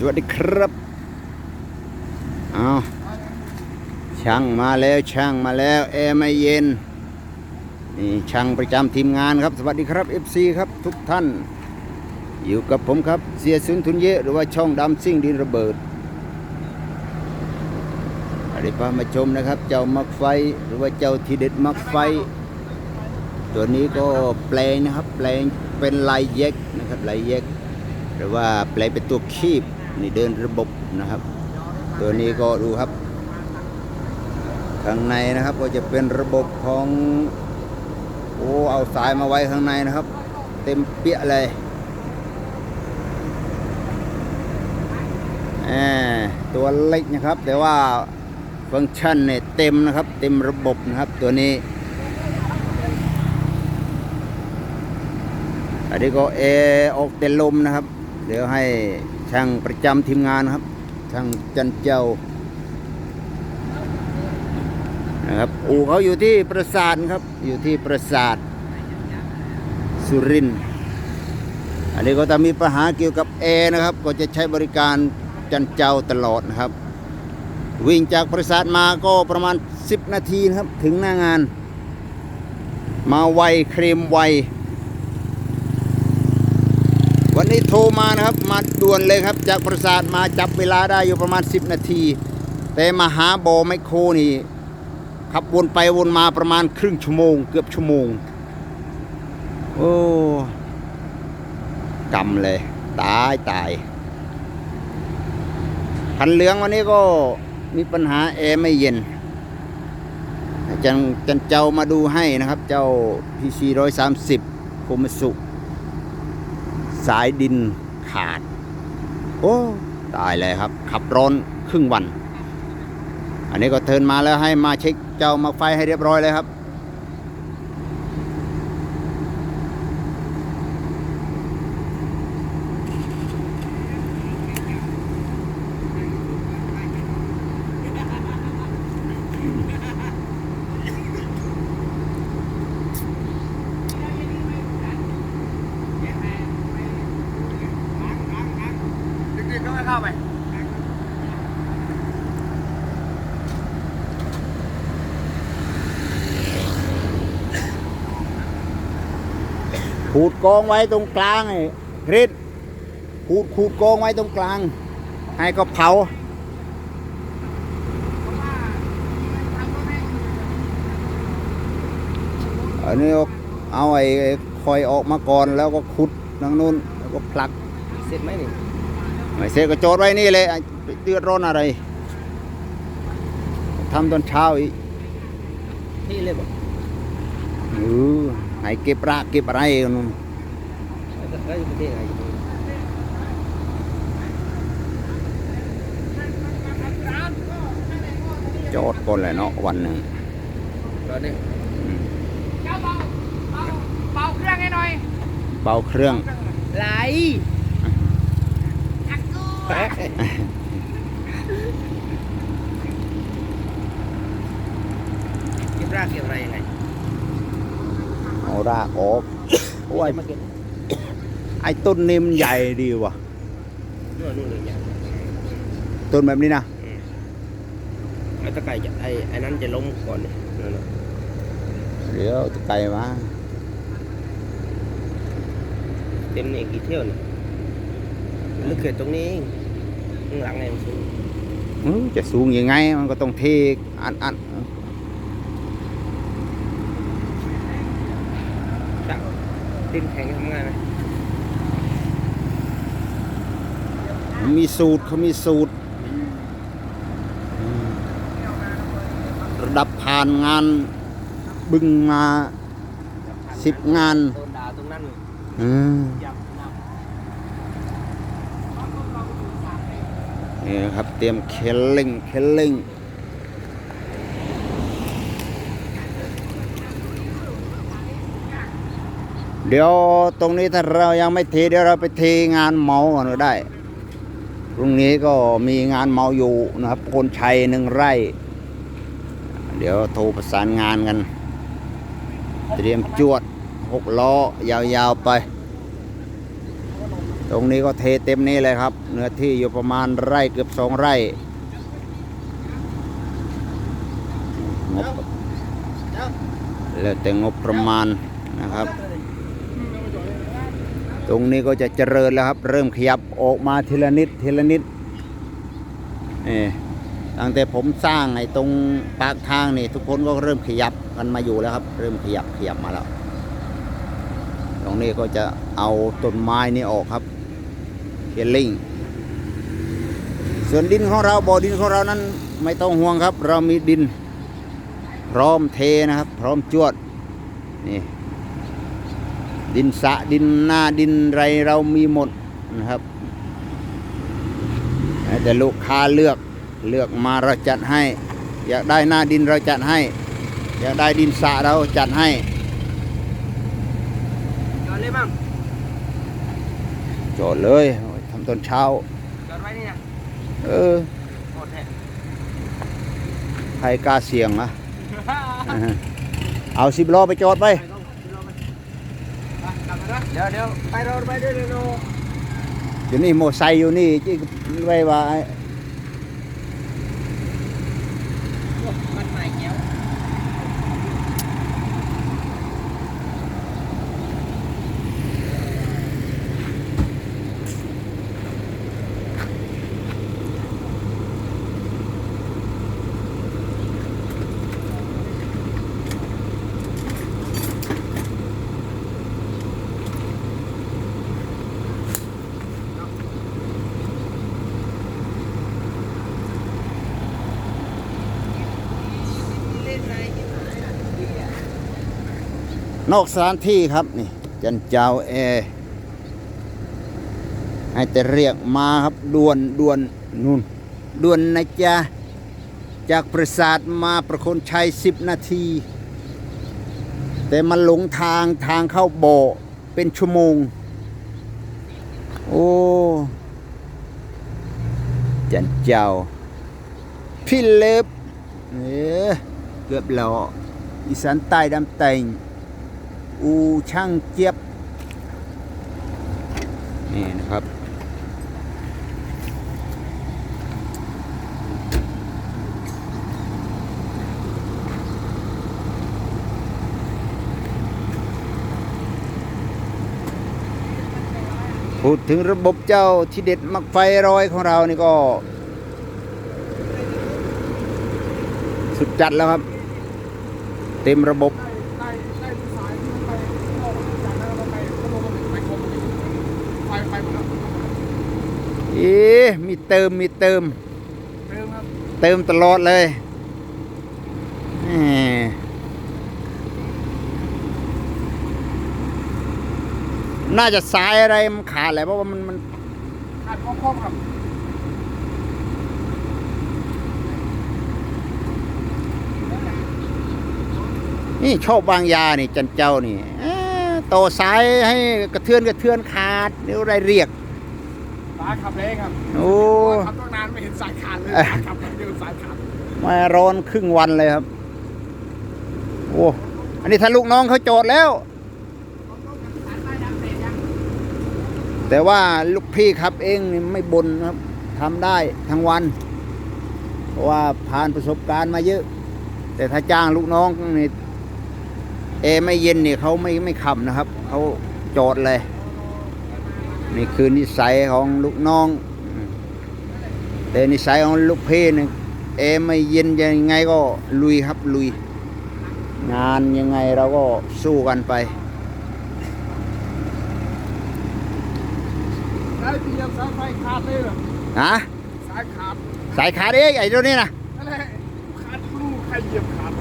สวัสดีครับเอาช่างมาแล้วช่างมาแล้วแอร์ไม่เย็นนี่ช่างประจำทีมงานครับ สวัสดีครับ FC ครับทุกท่าน อยู่กับผมครับเสียสุนทุนเยะหรือว่าช่องดำซิ่งดินระเบิดอะไรพามาชมนะครับ เจ้ามักไฟหรือว่าเจ้าทีเด็ดมักไฟ ตัวนี้ก็แปลงนะครับ แปลงเป็นลายเย็กนะครับลายเย็กหรือว่าแปลงเป็นตัวคีบ นี่เดินระบบนะครับ ตัวนี้ก็ดูครับ ข้างในนะครับก็จะเป็นระบบของโอ้เอาสายมาไว้ข้างในนะครับ เต็มเปี้ยเลยแหมตัวเล็กนะครับ แต่ว่าฟังก์ชันเนี่ยเต็มนะครับ เต็มระบบนะครับตัวนี้ อันนี้ก็เอออกเต็นลมนะครับ เดี๋ยวให้ ช่างประจำทีมงานครับ ช่างจันเจ้านะครับอู่เขาอยู่ที่ประสาทครับ อยู่ที่ประสาทสุรินอันนี้ก็จะมีปัญหาเกี่ยวกับแอร์นะครับ ก็จะใช้บริการจันเจ้าตลอดนะครับ วิ่งจากประสาทมาก็ประมาณ 10 นาทีครับ ถึงหน้างาน มาไวเคลมไววันนี้โทรมานะครับ มา ด่วนเลยครับ จากประสาทมาจับเวลาได้อยู่ประมาณ 10 นาที แต่มาหาบอไมโครนี่ขับวนไปวนมาประมาณครึ่งชั่วโมง เกือบชั่วโมง โอ้กำเลย ตายตายพันเหลืองวันนี้ก็มีปัญหาแอร์ไม่เย็นจันจันเจ้ามาดูให้นะครับ เจ้า PC 130 โคมสุ สายดินขาด โอ้ตายเลยครับ ขับร้อนครึ่งวัน อันนี้ก็เทินมาแล้วให้มาเช็คเจ้ามาไฟให้เรียบร้อยเลยครับ ดึกๆก็ไม่เข้าไป ขูดกองไว้ตรงกลางไอ้คริสขูดขูดกองไว้ตรงกลาง ให้ก็เผาอันนี้เอาเอาไอ้ไอ้คอยออกมาก่อนแล้วก็ขุดทางนู้นแล้วก็ผลักเสร็จไหมนี่ไม่เสร็จก็โจอดไว้นี่เลยไอ้เดือดร้อนอะไรทำตอนเช้าอีกที่เลยบอกเออ ให้เก็บรากเก็บอะไรกันนู่นแล้วก็เฮ้ยประเทศอะไรอยู่นี่จอดก่อนแหละเนาะวันหนึ่งตอนนี้เบาเครื่องให้หน่อย เบาเครื่องไหลอักกูเก็บรากเก็บอะไรยังไง เอารากออกโอ้ยมาเก็บไอ้ต้นนี้มันใหญ่ดีว่ะนู่นนู่นเลยเนี่ยต้นแบบนี้นะไอ้ตะไคร้จะไอ้ไอ้นั้นจะล้มก่อนนี่นั่นน่ะเดี๋ยวตะไคร้มาเต็มนี่กี่เที่ยวนี่ลึกเกิดตรงนี้เองข้างหลังไงมันสูงอื้อจะสูงยังไง มันก็ต้องเทอันอัน จัก ดินแข็งทำงานไหมมีสูตรเขามีสูตรอืมระดับผ่านงานบึงมาสิบงานโดนด่าตรงนั้นอืมยับยับนี่นะครับเตรียมเคลลิงเคลลิง เดี๋ยวตรงนี้ถ้าเรายังไม่เทเดี๋ยวเราไปเทงานเมาก่อนก็ได้พรุ่งนี้ก็มีงานเมาอยู่นะครับคนชัยหนึ่งไร่ เดี๋ยวโทรประสานงานกัน เตรียมจวดหกล้อยาวๆไป ตรงนี้ก็เทเต็มนี่เลยครับ เนื้อที่อยู่ประมาณไร่เกือบสองไร่งบแล้วแต่งบประมาณนะครับ ตรงนี้ก็จะเจริญแล้วครับ เริ่มขยับออกมาทีละนิดทีละนิดนี่ตั้งแต่ผมสร้างไอ้ตรงปากทางนี่ ทุกคนก็เริ่มขยับกันมาอยู่แล้วครับ เริ่มขยับขยับมาแล้ว ตรงนี้ก็จะเอาต้นไม้นี่ออกครับเฮลิงส่วนดินของเราบ่อดินของเรานั้น ไม่ต้องห่วงครับ เรามีดิน พร้อมเทนะครับ พร้อมจวดนี่ ดินสระดินนาดินไรเรามีหมดนะครับ แต่ลูกค้าเลือกเลือกมาเราจัดให้ อยากได้หน้าดินเราจัดให้ อยากได้ดินสระเราจัดให้จอดเลยบ้างโจทย์เลยทำตอนเช้าจอดไว้นี่นะเออโคตรแท้ใครกล้าเสี่ยงนะเอาสิบล้อไปจอดไป เดี๋ยวเดี๋ยวไปเราไปด้วยเลยโนอยู่นี่โมไซค์อยู่นี่ที่ไว้ว่า นอกสถานที่ครับนี่จันเจ้าแอร์ให้แต่เรียกมาครับด่วนด่วนนู่นด่วนนะจ๊ะจากปราสาทมาประคนชัยสิบนาที แต่มันหลงทางทางเข้าบ่อเป็นชั่วโมง โอ้จันเจ้า พี่เล็บเออเกือบแล้วอีสานใต้ดำแต่ง อูช่างเจี๊ยบ นี่นะครับ พูดถึงระบบเจ้าที่เด็ดมักไฟรอยของเรานี่ก็สุดจัดแล้วครับ เต็มระบบ ได้ได้สายที่มันไปออกจากนั้นเราไปก็ลงไปคมไปไปหมดแล้ว เอ๊ะมีเติมมีเติม เติมครับเติมตลอดเลยแหมน่าจะสายอะไรมันขาดแหละเพราะว่ามันมันขาดข้อคมครับนี่ชอบบางยานี่จันเจ้านี่เอ๊ะต่อสายให้กระเทือนกระเทือนขาดเดี๋ยวอะไรเรียก สายขับเลยครับโอ้ขับตั้งนานไม่เห็นสายขาดเลยเอ้ยสายขับแบบเดียวสายขาดมาร้อนครึ่งวันเลยครับ โอ้อันนี้ถ้าลูกน้องเขาโจทย์แล้ว แต่ว่าลูกพี่ขับเองนี่ไม่บนครับทำได้ทั้งวัน เพราะว่าผ่านประสบการณ์มาเยอะ แต่ถ้าจ้างลูกน้องนี่เอไม่เย็นนี่เขาไม่ไม่ขับนะครับ เขาโจทย์เลย นี่คือนิสัยของลูกน้องอืมแต่นิสัยของลูกพี่นี่เอไม่เย็นยังไงก็ลุยครับลุย งานยังไงเราก็สู้กันไปได้เตรียมสายไฟขาดเลยเหรอฮะสายขาดสายขาดเองไอ้ตัวนี้นะนั่นแหละขาดลูกใครเหยียบขาด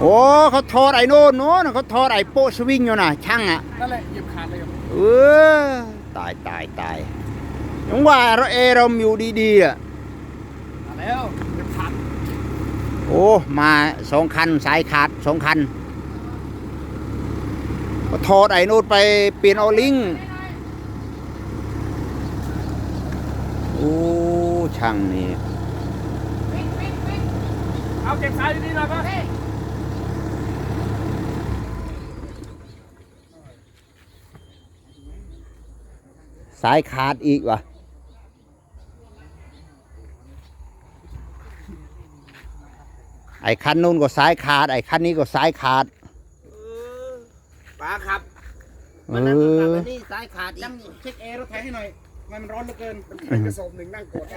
โอ้เขาทอดไอ้โน่นโน้นเขาทอดไอ้โป๊ะสวิงอยู่นะช่างอะนั่นแหละเหยียบขาดเลยครับเออ ตายตายตายยังว่าเราเอเราอยู่ดีๆอะมาแล้วเหยียบขาดโอ้ มาสองคันสายขาดสองคันก็ทอดไอ้โน่นไปเปลี่ยนเอาลิงก์โอ้ช่างนี่เอาเก็บสายดีๆหน่อยป่ะ สายขาดอีกวะไอ้คันนู้นก็สายขาด ไอ้คันนี้ก็สายขาดป้าครับเอมันนั่งขับออันนี้สายขาดอียักงเช็คแอร์รถไถให้หน่อย มันมันร้อนเหลือเกินมันแข็งกระสอบหนึ่งนั่งกดได้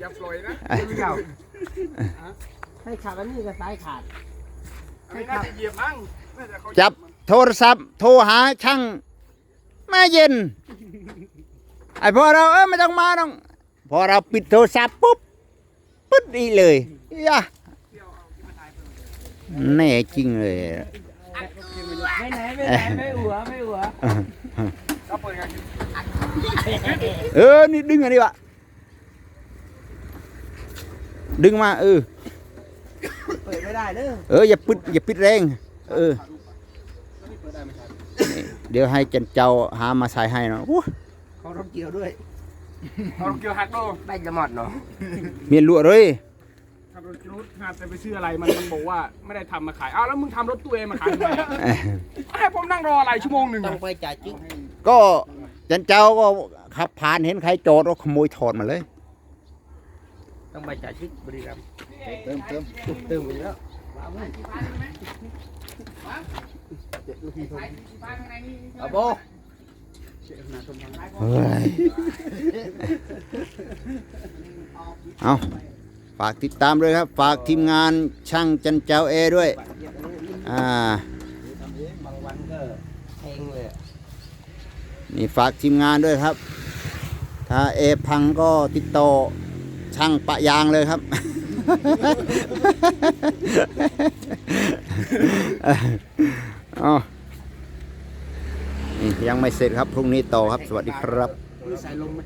อย่าปล่อยนะเจ้าให้ขับอันนี้ก็สายขาดไม่น่าจะเหยียบมั้งน่าจะเขาจับโทรศัพท์โทรหาช่าง แม่เย็น ไอ้พอเราเอ้ยไม่ต้องมาต้อง พอเราปิดโทรศัพท์ปุ๊บปึ๊ดอีกเลยยะแน่จริงเลยไม่ไหนไม่ไหนไม่หัวไม่หัวเขาเปิดไงเออนี่ดึงอันนี้วะดึงมาเออเปิดไม่ได้เด้อเอออย่าปิดอย่าปิดแรง เออนี่ เดี๋ยวให้จันเจ้าหามาใส่ให้เนาะอู้เขารถเกี่ยวด้วย เอารถเกียวหักโลได้จะหมดเนาะเมียนลวดเลยขับรถเกียวหักแต่ไปซื้ออะไรมันมันบอกว่าไม่ได้ทำมาขาย อ้าวแล้วมึงทำรถตัวเองมาขายทำไมอะเอ้ยให้ผมนั่งรออะไรชั่วโมงหนึ่งต้ออะงไปจ่ายจิ๊กก็จันเจ้าก็ขับผ่านเห็นใครจอดก็ขโมยถอดมาเลย ต้องไปจ่ายจิ๊กบริกรรมเติมเติมเติมไปแล้ว เอาโบเฮ้ยเอาฝากติดตามด้วยครับ ฝากทีมงานช่างจันเจ้าเอด้วย อ่าบางวันก็แพงเลยนี่ฝากทีมงานด้วยครับ ถ้าเอพังก็ติดต่อช่างปะยางเลยครับ เอ๋อยังไม่เสร็จครับ พรุ่งนี้ต่อครับ สวัสดีครับ มีสายลมไหม